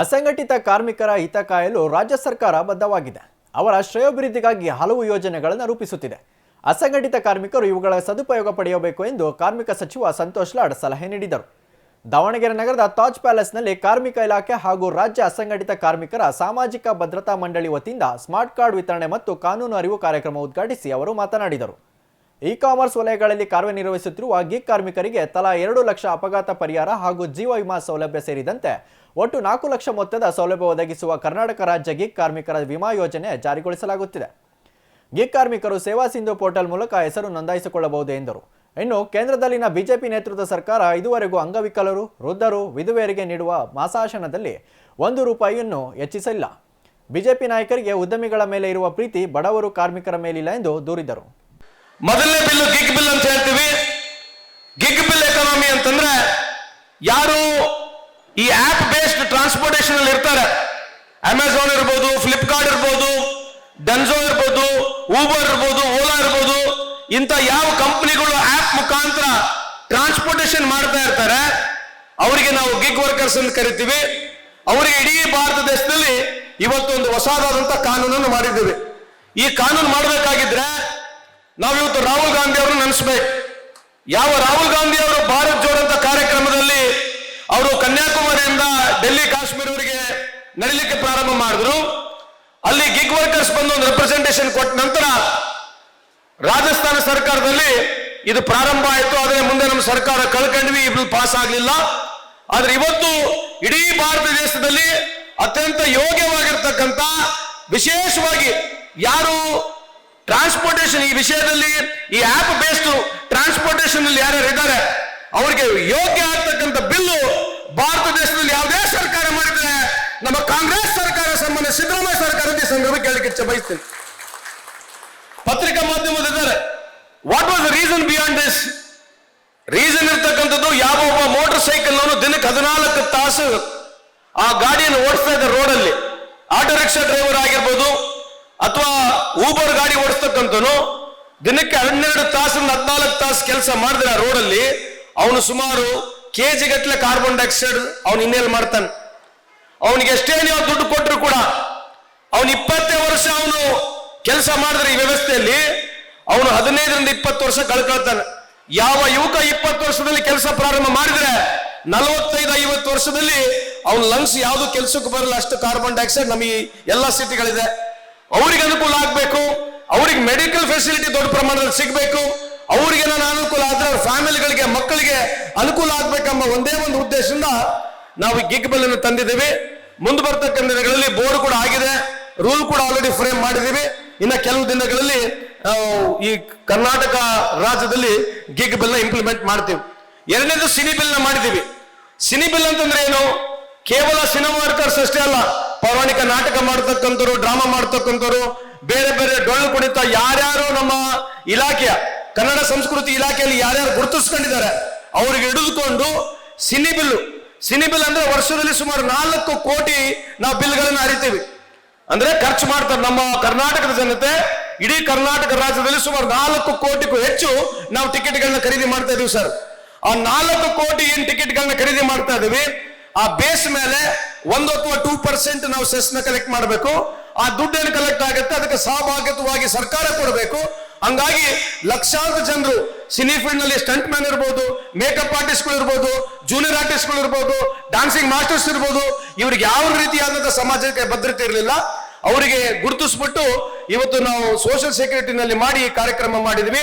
ಅಸಂಘಟಿತ ಕಾರ್ಮಿಕರ ಹಿತ ಕಾಯಲು ರಾಜ್ಯ ಸರ್ಕಾರ ಬದ್ಧವಾಗಿದೆ. ಅವರ ಶ್ರೇಯೋಭಿವೃದ್ಧಿಗಾಗಿ ಹಲವು ಯೋಜನೆಗಳನ್ನು ರೂಪಿಸುತ್ತಿದೆ. ಅಸಂಘಟಿತ ಕಾರ್ಮಿಕರು ಇವುಗಳ ಸದುಪಯೋಗ ಪಡೆಯಬೇಕು ಎಂದು ಕಾರ್ಮಿಕ ಸಚಿವ ಸಂತೋಷ್ ಲಾಡ್ ಸಲಹೆ ನೀಡಿದರು. ದಾವಣಗೆರೆ ನಗರದ ತಾಜ್ ಪ್ಯಾಲೇಸ್ನಲ್ಲಿ ಕಾರ್ಮಿಕ ಇಲಾಖೆ ಹಾಗೂ ರಾಜ್ಯ ಅಸಂಘಟಿತ ಕಾರ್ಮಿಕರ ಸಾಮಾಜಿಕ ಭದ್ರತಾ ಮಂಡಳಿ ವತಿಯಿಂದ ಸ್ಮಾರ್ಟ್ ಕಾರ್ಡ್ ವಿತರಣೆ ಮತ್ತು ಕಾನೂನು ಅರಿವು ಕಾರ್ಯಕ್ರಮ ಉದ್ಘಾಟಿಸಿ ಅವರು ಮಾತನಾಡಿದರು. ಇ ಕಾಮರ್ಸ್ ವಲಯಗಳಲ್ಲಿ ಕಾರ್ಯನಿರ್ವಹಿಸುತ್ತಿರುವ ಗಿಗ್ ಕಾರ್ಮಿಕರಿಗೆ ತಲಾ ಎರಡು ಲಕ್ಷ ಅಪಘಾತ ಪರಿಹಾರ ಹಾಗೂ ಜೀವ ವಿಮಾ ಸೌಲಭ್ಯ ಸೇರಿದಂತೆ ಒಟ್ಟು ನಾಲ್ಕು ಲಕ್ಷ ಮೊತ್ತದ ಸೌಲಭ್ಯ ಒದಗಿಸುವ ಕರ್ನಾಟಕ ರಾಜ್ಯ ಗಿಗ್ ಕಾರ್ಮಿಕರ ವಿಮಾ ಯೋಜನೆ ಜಾರಿಗೊಳಿಸಲಾಗುತ್ತಿದೆ. ಗಿಗ್ ಕಾರ್ಮಿಕರು ಸೇವಾ ಸಿಂಧು ಪೋರ್ಟಲ್ ಮೂಲಕ ಹೆಸರು ನೋಂದಾಯಿಸಿಕೊಳ್ಳಬಹುದು ಎಂದರು. ಇನ್ನು ಕೇಂದ್ರದಲ್ಲಿನ ಬಿಜೆಪಿ ನೇತೃತ್ವದ ಸರ್ಕಾರ ಇದುವರೆಗೂ ಅಂಗವಿಕಲರು, ವೃದ್ಧರು, ವಿಧವೆಯರಿಗೆ ನೀಡುವ ಮಾಸಾಶನದಲ್ಲಿ ಒಂದು ರೂಪಾಯಿಯನ್ನು ಹೆಚ್ಚಿಸಲಿಲ್ಲ ಬಿಜೆಪಿ ನಾಯಕರಿಗೆ ಉದ್ಯಮಿಗಳ ಮೇಲೆ ಇರುವ ಪ್ರೀತಿ ಬಡವರು ಕಾರ್ಮಿಕರ ಮೇಲಿಲ್ಲ ಎಂದು ದೂರಿದರು. ಮೊದಲನೇ ಬಿಲ್ ಗಿಗ್ ಬಿಲ್ ಅಂತ ಹೇಳ್ತೀವಿ. ಗಿಗ್ ಬಿಲ್ ಎಕಾನಮಿ ಅಂತಂದ್ರೆ ಯಾರು ಈ ಆಪ್ ಬೇಸ್ಡ್ ಟ್ರಾನ್ಸ್ಪೋರ್ಟೇಷನ್ ಅಲ್ಲಿ ಇರ್ತಾರೆ. ಅಮೆಝಾನ್ ಇರ್ಬೋದು ಫ್ಲಿಪ್ಕಾರ್ಟ್ ಇರ್ಬೋದು ಡನ್ಸೋ ಇರ್ಬೋದು ಊಬರ್ ಇರ್ಬೋದು ಓಲಾ ಇರ್ಬೋದು, ಇಂಥ ಯಾವ ಕಂಪನಿಗಳು ಆಪ್ ಮುಖಾಂತರ ಟ್ರಾನ್ಸ್ಪೋರ್ಟೇಷನ್ ಮಾಡ್ತಾ ಇರ್ತಾರೆ, ಅವರಿಗೆ ನಾವು ಗಿಗ್ ವರ್ಕರ್ಸ್ ಅಂತ ಕರಿತೀವಿ. ಅವರಿಗೆ ಇಡೀ ಭಾರತ ದೇಶದಲ್ಲಿ ಇವತ್ತು ಒಂದು ಹೊಸದಾದಂತ ಕಾನೂನನ್ನು ಮಾಡಿದ್ದೀವಿ. ಈ ಕಾನೂನು ಮಾಡಬೇಕಾಗಿದ್ರೆ ನಾವಿವತ್ತು ರಾಹುಲ್ ಗಾಂಧಿ ಅವರು ನೆನೆಸ್ಬೇಕು. ಯಾವ ರಾಹುಲ್ ಗಾಂಧಿ ಅವರು ಭಾರತ್ ಜೋಡ್ ಅಂತ ಕಾರ್ಯಕ್ರಮದಲ್ಲಿ ಅವರು ಕನ್ಯಾಕುಮಾರಿಯಿಂದ ಡೆಲ್ಲಿ, ಕಾಶ್ಮೀರವರಿಗೆ ನಡಿಲಿಕ್ಕೆ ಪ್ರಾರಂಭ ಮಾಡಿದ್ರು. ಅಲ್ಲಿ ಗಿಗ್ ವರ್ಕರ್ಸ್ ಬಂದು ಒಂದು ರೆಪ್ರೆಸೆಂಟೇಷನ್ ಕೊಟ್ಟ ನಂತರ ರಾಜಸ್ಥಾನ ಸರ್ಕಾರದಲ್ಲಿ ಇದು ಪ್ರಾರಂಭ ಆಯಿತು. ಆದರೆ ಮುಂದೆ ನಮ್ಮ ಸರ್ಕಾರ ಕಳ್ಕೊಂಡ್ವಿ ಈ ಪಾಸ್ ಆಗಲಿಲ್ಲ. ಆದ್ರೆ ಇವತ್ತು ಇಡೀ ಭಾರತ ದೇಶದಲ್ಲಿ ಅತ್ಯಂತ ಯೋಗ್ಯವಾಗಿರ್ತಕ್ಕಂಥ, ವಿಶೇಷವಾಗಿ ಯಾರು ಟ್ರಾನ್ಸ್ಪೋರ್ಟೇಷನ್ ಈ ವಿಷಯದಲ್ಲಿ ಈ ಆಪ್ ಬೇಸ್ಡ್ ಟ್ರಾನ್ಸ್ಪೋರ್ಟೇಷನ್ ಅಲ್ಲಿ ಯಾರ್ಯಾರು ಇದ್ದಾರೆ, ಅವರಿಗೆ ಯೋಗ್ಯ ಆಗ್ತಕ್ಕಂಥ ಬಿಲ್ಲು ಭಾರತ ದೇಶದಲ್ಲಿ ಯಾವುದೇ ಸರ್ಕಾರ ಮಾಡಿದ್ರೆ ನಮ್ಮ ಕಾಂಗ್ರೆಸ್ ಸರ್ಕಾರ ಸಂಬಂಧ ಸಿದ್ದರಾಮಯ್ಯ ಸರ್ಕಾರದ ಈ ಸಂದರ್ಭ ಕೇಳಲಿಕ್ಕೆ ಇಚ್ಛೆ ಬಯಸ್ತೇನೆ. ಪತ್ರಿಕಾ ಮಾಧ್ಯಮದಿದ್ದಾರೆ what was reason beyond this reason ಇರ್ತಕ್ಕಂಥದ್ದು, ಯಾವ ಒಬ್ಬ ಮೋಟರ್ ಸೈಕಲ್ ದಿನಕ್ಕೆ ಹದಿನಾಲ್ಕು ತಾಸು ಆ ಗಾಡಿಯನ್ನು ಓಡಿಸ್ತಾ ಇದ್ದ ರೋಡಲ್ಲಿ ಆಟೋ ರಿಕ್ಷಾ ಡ್ರೈವರ್ ಆಗಿರ್ಬೋದು, ಅಥವಾ ಊಬರ್ ಗಾಡಿ ಓಡಿಸ್ತಕ್ಕಂಥನು ದಿನಕ್ಕೆ ಹನ್ನೆರಡು ತಾಸಿಂದ ಹದಿನಾಲ್ಕು ತಾಸು ಕೆಲಸ ಮಾಡಿದ್ರೆ ಆ ರೋಡಲ್ಲಿ ಅವನು ಸುಮಾರು ಕೆಜಿ ಗಟ್ಟಲೆ ಕಾರ್ಬನ್ ಡೈಆಕ್ಸೈಡ್ ಅವನು ಇನ್ನೇಲ್ ಮಾಡ್ತಾನೆ. ಅವನಿಗೆ ಎಷ್ಟೇ ನೀವು ದುಡ್ಡು ಕೊಟ್ಟರು ಕೂಡ ಅವನು ಇಪ್ಪತ್ತೇ ವರ್ಷ ಅವನು ಕೆಲಸ ಮಾಡಿದ್ರೆ ಈ ವ್ಯವಸ್ಥೆಯಲ್ಲಿ ಅವನು ಹದಿನೈದರಿಂದ ಇಪ್ಪತ್ತು ವರ್ಷ ಕಳ್ಕೊಳ್ತಾನೆ. ಯಾವ ಯುವಕ ಇಪ್ಪತ್ತು ವರ್ಷದಲ್ಲಿ ಕೆಲಸ ಪ್ರಾರಂಭ ಮಾಡಿದ್ರೆ ನಲವತ್ತೈದು, ಐವತ್ತು ವರ್ಷದಲ್ಲಿ ಅವನ ಲಂಗ್ಸ್ ಯಾವುದು ಕೆಲಸಕ್ಕೆ ಬರಲ್ಲ, ಅಷ್ಟು ಕಾರ್ಬನ್ ಡೈಆಕ್ಸೈಡ್ ನಮಗೆ ಎಲ್ಲ ಸ್ಥಿತಿಗಳಿದೆ ಅವರಿಗೆ ಅನುಕೂಲ ಆಗ್ಬೇಕು, ಅವ್ರಿಗೆ ಮೆಡಿಕಲ್ ಫೆಸಿಲಿಟಿ ದೊಡ್ಡ ಪ್ರಮಾಣದಲ್ಲಿ ಸಿಗಬೇಕು ಅವ್ರಿಗೆ ಅನುಕೂಲ ಆದ್ರೆ ಅವ್ರ ಫ್ಯಾಮಿಲಿಗಳಿಗೆ ಮಕ್ಕಳಿಗೆ ಅನುಕೂಲ ಆಗ್ಬೇಕೆಂಬ ಒಂದೇ ಒಂದು ಉದ್ದೇಶದಿಂದ ನಾವು ಗಿಗ್ ಬಿಲ್ ಅನ್ನು ತಂದಿದ್ದೀವಿ. ಮುಂದೆ ಬರ್ತಕ್ಕಂಥ ದಿನಗಳಲ್ಲಿ ಬೋರ್ಡ್ ಕೂಡ ಆಗಿದೆ, ರೂಲ್ ಕೂಡ ಆಲ್ರೆಡಿ ಫ್ರೇಮ್ ಮಾಡಿದೀವಿ ಇನ್ನ ಕೆಲವು ದಿನಗಳಲ್ಲಿ ಈ ಕರ್ನಾಟಕ ರಾಜ್ಯದಲ್ಲಿ ಗಿಗ್ ಬಿಲ್ನ ಇಂಪ್ಲಿಮೆಂಟ್ ಮಾಡ್ತೀವಿ. ಎರಡನೇದು ಸಿನಿ ಬಿಲ್ನ ಮಾಡಿದೀವಿ ಸಿನಿ ಬಿಲ್ ಅಂತಂದ್ರೆ ಏನು? ಕೇವಲ ಸಿನಿಮಾ ವರ್ಕರ್ಸ್ ಅಷ್ಟೇ ಅಲ್ಲ ಪೌರಾಣಿಕ ನಾಟಕ ಮಾಡ್ತಕ್ಕಂಥವ್ರು, ಡ್ರಾಮಾ ಮಾಡ್ತಕ್ಕಂಥವ್ರು, ಬೇರೆ ಬೇರೆ ಡೊಳ್ಳು ಕುಣಿತ ಯಾರ್ಯಾರು ನಮ್ಮ ಇಲಾಖೆಯ, ಕನ್ನಡ ಸಂಸ್ಕೃತಿ ಇಲಾಖೆಯಲ್ಲಿ ಯಾರ್ಯಾರು ಗುರುತಿಸ್ಕೊಂಡಿದ್ದಾರೆ, ಅವ್ರಿಗೆ ಹಿಡಿದುಕೊಂಡು ಸಿನಿ ಬಿಲ್ಲು, ಸಿನಿ ಬಿಲ್ ಅಂದ್ರೆ ವರ್ಷದಲ್ಲಿ ಸುಮಾರು ನಾಲ್ಕು ಕೋಟಿ ನಾವು ಬಿಲ್ಗಳನ್ನು ಅರಿತೀವಿ ಅಂದ್ರೆ ಖರ್ಚು ಮಾಡ್ತಾರೆ ನಮ್ಮ ಕರ್ನಾಟಕದ ಜನತೆ, ಇಡೀ ಕರ್ನಾಟಕ ರಾಜ್ಯದಲ್ಲಿ ಸುಮಾರು ನಾಲ್ಕು ಕೋಟಿಗೂ ಹೆಚ್ಚು ನಾವು ಟಿಕೆಟ್ಗಳನ್ನ ಖರೀದಿ ಮಾಡ್ತಾ ಇದೀವಿ ಸರ್. ಆ ನಾಲ್ಕು ಕೋಟಿ ಏನ್ ಟಿಕೆಟ್ಗಳನ್ನ ಖರೀದಿ ಮಾಡ್ತಾ ಇದೀವಿ? ಆ ಬೇಸ್ ಮೇಲೆ ಒಂದು ಅಥವಾ ಟೂ ಪರ್ಸೆಂಟ್ ನಾವು ಸೆಸ್ನ ಕಲೆಕ್ಟ್ ಮಾಡಬೇಕು. ಆ ದುಡ್ಡು ಏನು ಕಲೆಕ್ಟ್ ಆಗುತ್ತೆ, ಅದಕ್ಕೆ ಸಹಭಾಗಿತ್ವವಾಗಿ ಸರ್ಕಾರ ಕೊಡಬೇಕು. ಹಂಗಾಗಿ ಲಕ್ಷಾಂತರ ಜನರು ಸಿನಿ ಫೀಲ್ಡ್ನಲ್ಲಿ ಸ್ಟಂಟ್ ಮ್ಯಾನ್ ಇರ್ಬೋದು ಮೇಕಪ್ ಆರ್ಟಿಸ್ಟ್ಗಳು ಇರ್ಬೋದು ಜೂನಿಯರ್ ಆರ್ಟಿಸ್ಟ್ಗಳು ಇರ್ಬೋದು ಡಾನ್ಸಿಂಗ್ ಮಾಸ್ಟರ್ಸ್ ಇರ್ಬೋದು, ಇವ್ರಿಗೆ ಯಾವ ರೀತಿಯಾದಂತಹ ಸಮಾಜಕ್ಕೆ ಭದ್ರತೆ ಇರಲಿಲ್ಲ. ಅವರಿಗೆ ಗುರುತಿಸ್ಬಿಟ್ಟು ಇವತ್ತು ನಾವು ಸೋಷಿಯಲ್ ಸೆಕ್ಯೂರಿಟಿನಲ್ಲಿ ಮಾಡಿ ಕಾರ್ಯಕ್ರಮ ಮಾಡಿದ್ವಿ.